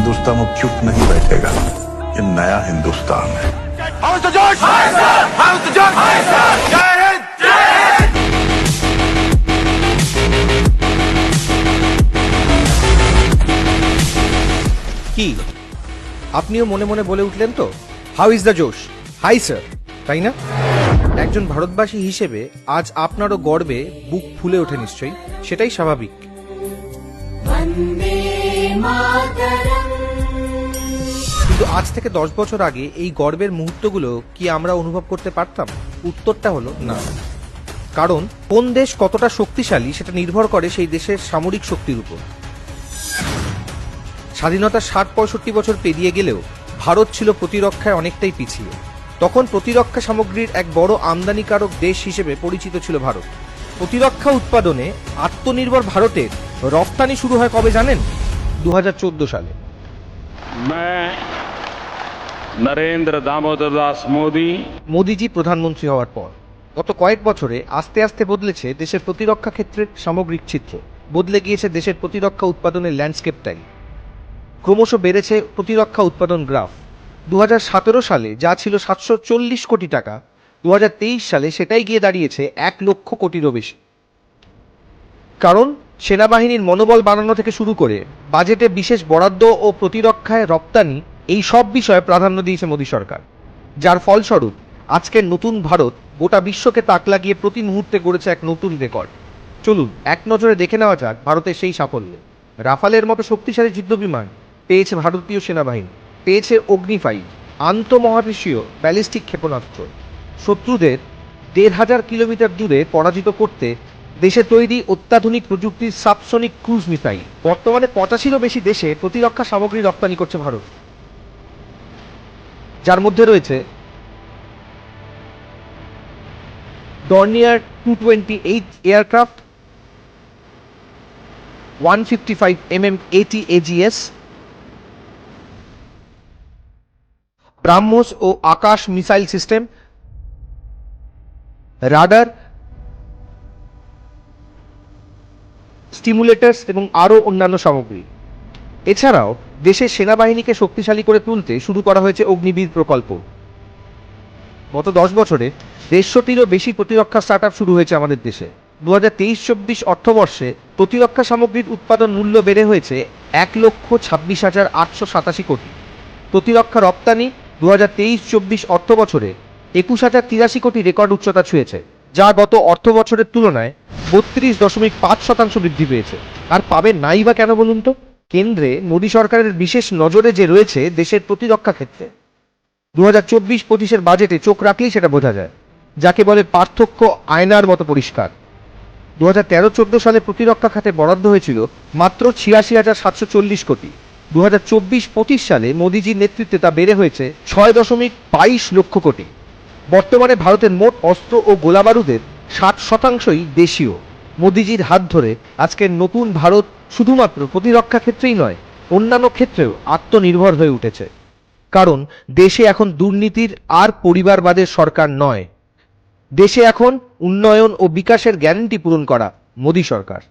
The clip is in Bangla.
हिंदुस्तान अब चुप नहीं बैठेगा ये नया हिंदुस्तान है কি আপনিও মনে মনে বলে উঠলেন তো how is the josh high sir তাই না একজন ভারতবাসী হিসেবে আজ আপনারও গর্বে বুক ফুলে ওঠে নিশ্চয়ই সেটাই স্বাভাবিক वन्दे मातरम् কিন্তু আজ থেকে দশ বছর আগে এই গর্বের মুহূর্তগুলো কি আমরা অনুভব করতে পারতাম? উত্তরটা হলো না। কারণ কোন দেশ কতটা শক্তিশালী সেটা নির্ভর করে সেই দেশের সামরিক শক্তির উপর। স্বাধীনতা ষাট পঁয়ষট্টি বছর পেরিয়ে গেলেও ভারত ছিল প্রতিরক্ষায় অনেকটাই পিছিয়ে। তখন প্রতিরক্ষা সামগ্রীর এক বড় আমদানিকারক দেশ হিসেবে পরিচিত ছিল ভারত। প্রতিরক্ষা উৎপাদনে আত্মনির্ভর ভারতের রপ্তানি শুরু হয় কবে জানেন? দু হাজার চোদ্দ সালে। নরেন্দ্র দামোদর দাস মোদী। মোদিজি প্রধানমন্ত্রী হওয়ার পর। গত কয়েক বছরে আস্তে আস্তে বদলেছে দেশের প্রতিরক্ষা ক্ষেত্রের সামগ্রিক চিত্র। বদলে গিয়েছে দেশের প্রতিরক্ষা উৎপাদনের ল্যান্ডস্কেপটাই ক্রমশ বেড়েছে প্রতিরক্ষা উৎপাদন গ্রাফ। দু হাজার সতেরো সালে যা ছিল সাতশো চল্লিশ কোটি টাকা দু হাজার তেইশ সালে সেটাই গিয়ে দাঁড়িয়েছে এক লক্ষ কোটিরও বেশি। কারণ সেনাবাহিনীর মনোবল বাড়ানো থেকে শুরু করে বাজেটে বিশেষ বরাদ্দ ও প্রতিরক্ষায় রপ্তানি এই সব বিষয়ে প্রাধান্য দিয়েছে মোদী সরকার। যার ফলস্বরূপ, আজকের নতুন ভারত গোটা বিশ্বকে তাক লাগিয়ে প্রতি মুহূর্তে গড়েছে এক নতুন রেকর্ড। চলুন, এক নজরে দেখে নেওয়া যাক ভারতের সেই সাফল্য। রাফালের মতো শক্তিশালী যুদ্ধবিমান পেয়েছে ভারতীয় সেনাবাহিনী, পেয়েছে অগ্নিফাইভ আন্তঃমহাদেশীয় ব্যালিস্টিক ক্ষেপণাস্ত্র। শত্রুদের দেড় হাজার কিলোমিটার দূরে পরাজিত করতে দেশে তৈরি অত্যাধুনিক প্রযুক্তির সাবসনিক ক্রুজ মিসাইল। বর্তমানে পঁচাশিরও বেশি দেশে প্রতিরক্ষা সামগ্রী রপ্তানি করছে ভারত। যার মধ্যে রয়েছে Dornier two twenty eight aircraft one fifty five M M AT AGS BrahMos O Akash missile system radar stimulators এবং আরও অন্যান্য সামগ্রী। এছাড়াও দেশের সেনাবাহিনীকে শক্তিশালী করে তুলতে শুরু করা হয়েছে অগ্নিবীর প্রকল্প। গত দশ বছরে দেড়শোটিরও বেশি প্রতিরক্ষা স্টার্ট শুরু হয়েছে আমাদের দেশে। দু হাজার তেইশ চব্বিশ অর্থবর্ষে প্রতিরক্ষা সামগ্রীর উৎপাদন মূল্য বেড়ে হয়েছে এক লক্ষ ছাব্বিশ হাজার আটশো সাতাশি কোটি। প্রতিরক্ষা রপ্তানি দু হাজার তেইশ চব্বিশ অর্থ বছরে একুশ হাজার তিরাশি কোটি রেকর্ড উচ্চতা ছুঁয়েছে, যা গত অর্থ বছরের তুলনায় বত্রিশ দশমিক পাঁচ শতাংশ বৃদ্ধি পেয়েছে। আর পাবে নাই বা কেন বলুন তো? কেন্দ্রে মোদী সরকারের বিশেষ নজরে যে রয়েছে দেশের প্রতিরক্ষা ক্ষেত্রে। দু হাজার চব্বিশ পঁচিশের বাজেটে চোখ রাখলেই সেটা বোঝা যায়। যাকে বলে পার্থক্য আয়নার মতো পরিষ্কার। দু হাজার তেরো চোদ্দ সালে প্রতিরক্ষা খাতে বরাদ্দ হয়েছিল মাত্র ছিয়াশি হাজার সাতশো চল্লিশ কোটি। দু হাজার চব্বিশ পঁচিশ সালে মোদিজির নেতৃত্বে তা বেড়ে হয়েছে ছয় দশমিক বাইশ লক্ষ কোটি। বর্তমানে ভারতের মোট অস্ত্র ও গোলাবারুদের ষাট শতাংশই দেশীয়। মোদিজির হাত ধরে আজকের নতুন ভারত শুধুমাত্র প্রতিরক্ষা ক্ষেত্রেই নয়, অন্যান্য ক্ষেত্রেও আত্মনির্ভর হয়ে উঠেছে। কারণ দেশে এখন দুর্নীতির আর পরিবারবাদের সরকার নয়। দেশে এখন উন্নয়ন ও বিকাশের গ্যারান্টি পূরণ করা মোদী সরকার।